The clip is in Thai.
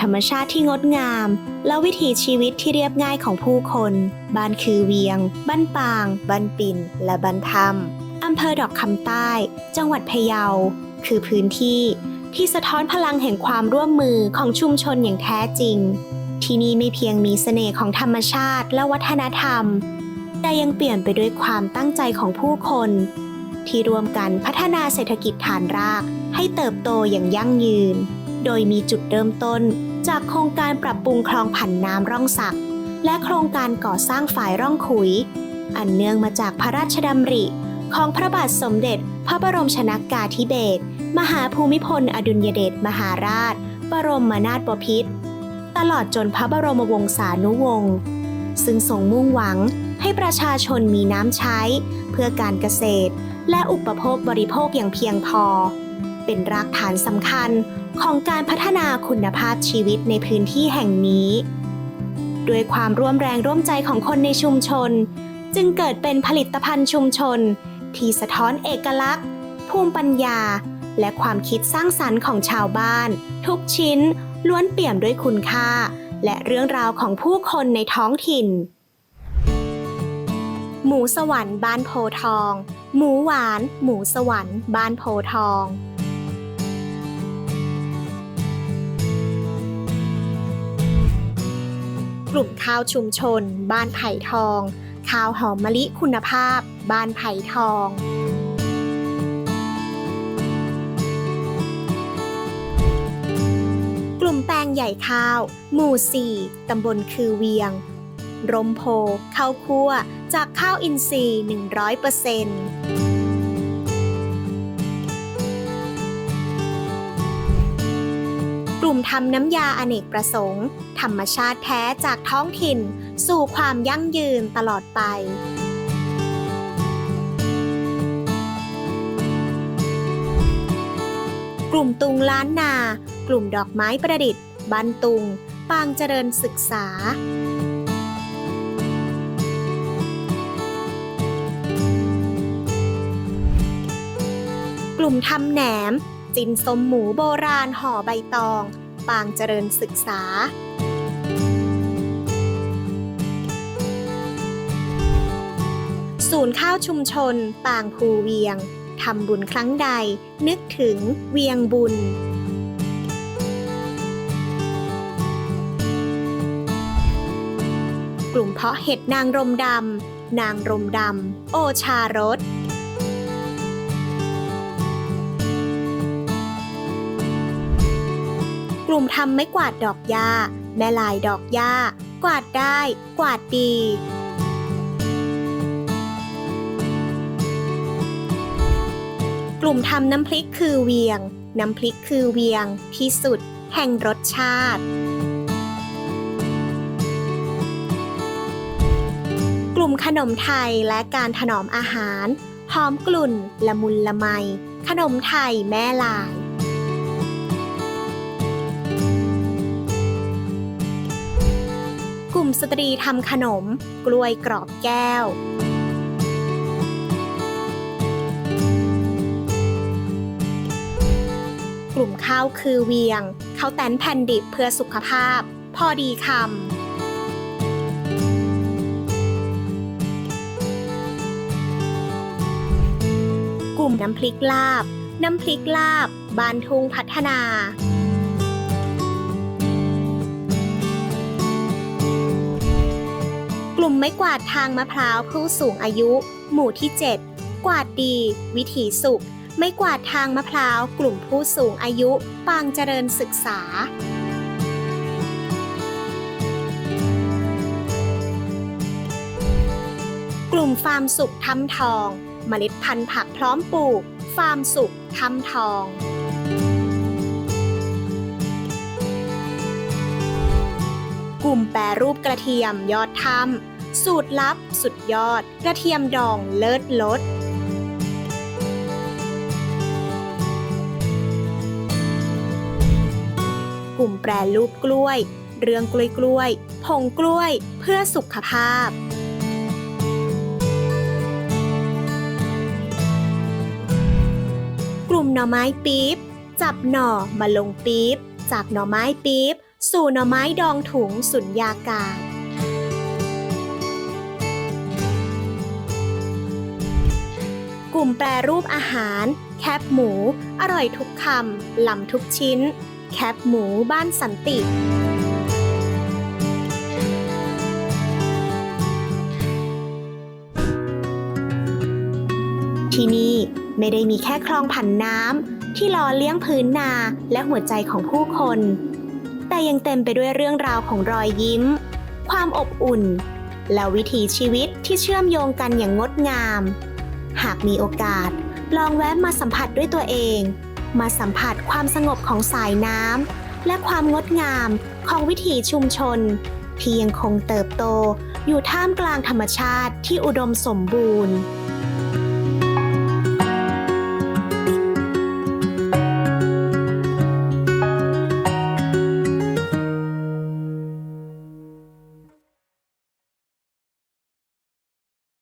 ธรรมชาติที่งดงาม และวิถีชีวิตที่เรียบง่ายของผู้คน บ้านคือเวียง บ้านปาง บ้านปิ่น และบ้านธรรมอำเภอดอกคำใต้ จังหวัดพะเยา คือพื้นที่ที่สะท้อนพลังแห่งความร่วมมือของชุมชนอย่างแท้จริง ที่นี่ไม่เพียงมีเสน่ห์ของธรรมชาติและวัฒนธรรม แต่ยังเปลี่ยนไปด้วยความตั้งใจของผู้คน ที่รวมกันพัฒนาเศรษฐกิจฐานรากให้เติบโตอย่างยั่งยืน โดยมีจุดเริ่มต้น จากโครงการปรับปรุงคลองผันน้ำร่องสัก และโครงการก่อสร้างฝายร่องขุย อันเนื่องมาจากพระราชดำริ ของพระบาทสมเด็จ พระบรมชนากาธิเบศรมหาภูมิพล อดุลยเดชมหาราช บรมนาถบพิตรตลอดจนพระบรมวงศานุวงศ์ซึ่งทรงมุ่งหวังให้ประชาชนมีน้ำใช้ เพื่อการเกษตร และอุปโภคบริโภคอย่างเพียงพอ เป็นรากฐานสำคัญของการพัฒนาคุณภาพชีวิตในพื้นที่แห่งนี้ ด้วยความร่วมแรงร่วมใจของคนในชุมชน จึงเกิดเป็นผลิตภัณฑ์ชุมชน ที่สะท้อนเอกลักษณ์ ภูมิปัญญา และความคิดสร้างสรรค์ของชาวบ้าน ทุกชิ้นล้วนเปี่ยมด้วยคุณค่า และเรื่องราวของผู้คนในท้องถิ่น หมูสวรรค์บ้านโพทอง หมูหวาน หมูสวรรค์บ้านโพทอง กลุ่มข้าวชุมชน บ้านไผ่ทอง ข้าวหอมมะลิคุณภาพ บ้านไผ่ทอง กลุ่มแปลงใหญ่ข้าว หมู่ 4 ตำบลคือเวียง รมโพ ข้าวคั่ว จากข้าวอินทรีย์ 100%ก มทำน้ำยาอเนกประสงค์ ธรรมชาติแท้จากท้องถิ่น สู่ความยั่งยืนตลอดไปกลุ่มตุงล้านนา กลุ่มดอกไม้ประดิษฐ์บ้านตุง ปางเจริญศึกษา กลุ่มทำแหนม จินสมหมูโบราณห่อใบตอง ปางเจริญศึกษา ศูนย์ข้าวชุมชน ปางภูเวียงทำบุญครั้งใด นึกถึงเวียงบุญกลุ่มเพาะเห็ดนางรมดำ นางรมดำ โอชารส ลุ่มทำไม้กวาดดอกหญ้า แม่ลายดอกหญ้า กวาดได้ กวาดดีกลุ่มทำน้ำพริกคือเวียง น้ำพริกคือเวียง ที่สุด แห่งรสชาติ กลุ่มขนมไทยและการถนอมอาหาร หอมกลุ่น ละมุนละไม ขนมไทยแม่ลาย ลุ่มสตรีทำขนม กล้วยกรอบแก้ว กลุ่มข้าวคือเวียงข้าวแตนแผ่นดิบเพื่อสุขภาพ พอดีคำกลุ่มน้ำพริกลาบ น้ำพริกลาบ บานทุงพัฒนา ลุ่มไม้กวาดทางมะพร้าวผู้สูงอายุ หมู่ที่ 7 กวาดดี วิถีสุข ไม่กวาดทางมะพร้าว กลุ่มผู้สูงอายุ ปางเจริญศึกษา กลุ่มฟาร์มสุขทำทอง เมล็ดพันธุ์ผักพร้อมปลูก ฟาร์มสุขทำทองกลุ่มแปรรูปกระเทียมยอดธรรม สูตรลับ สุดยอด กระเทียมดองเลิศรสกลุ่มแปรรูปกล้วย เรื่องกล้วยกล้วย ผงกล้วย เพื่อสุขภาพ กลุ่มหน่อไม้ปี๊บ จับหน่อมาลงปี๊บ จากหน่อไม้ปี๊บ สู่หน่อไม้ดองถุงสุญญากาศ ลุ่มแปรรูปอาหาร แคบหมู อร่อยทุกคำล้ำทุกชิ้น แคบหมูบ้านสันติที่นี่ไม่ได้มีแค่คลองผันน้ำที่หล่อเลี้ยงพื้นนาและหัวใจของผู้คน แต่ยังเต็มไปด้วยเรื่องราวของรอยยิ้ม ความอบอุ่น และวิถีชีวิตที่เชื่อมโยงกันอย่างงดงาม หากมีโอกาส ลองแวะมาสัมผัสด้วยตัวเอง มาสัมผัสความสงบของสายน้ำและความงดงามของวิถีชุมชน ที่ยังคงเติบโตอยู่ท่ามกลางธรรมชาติที่อุดมสมบูรณ์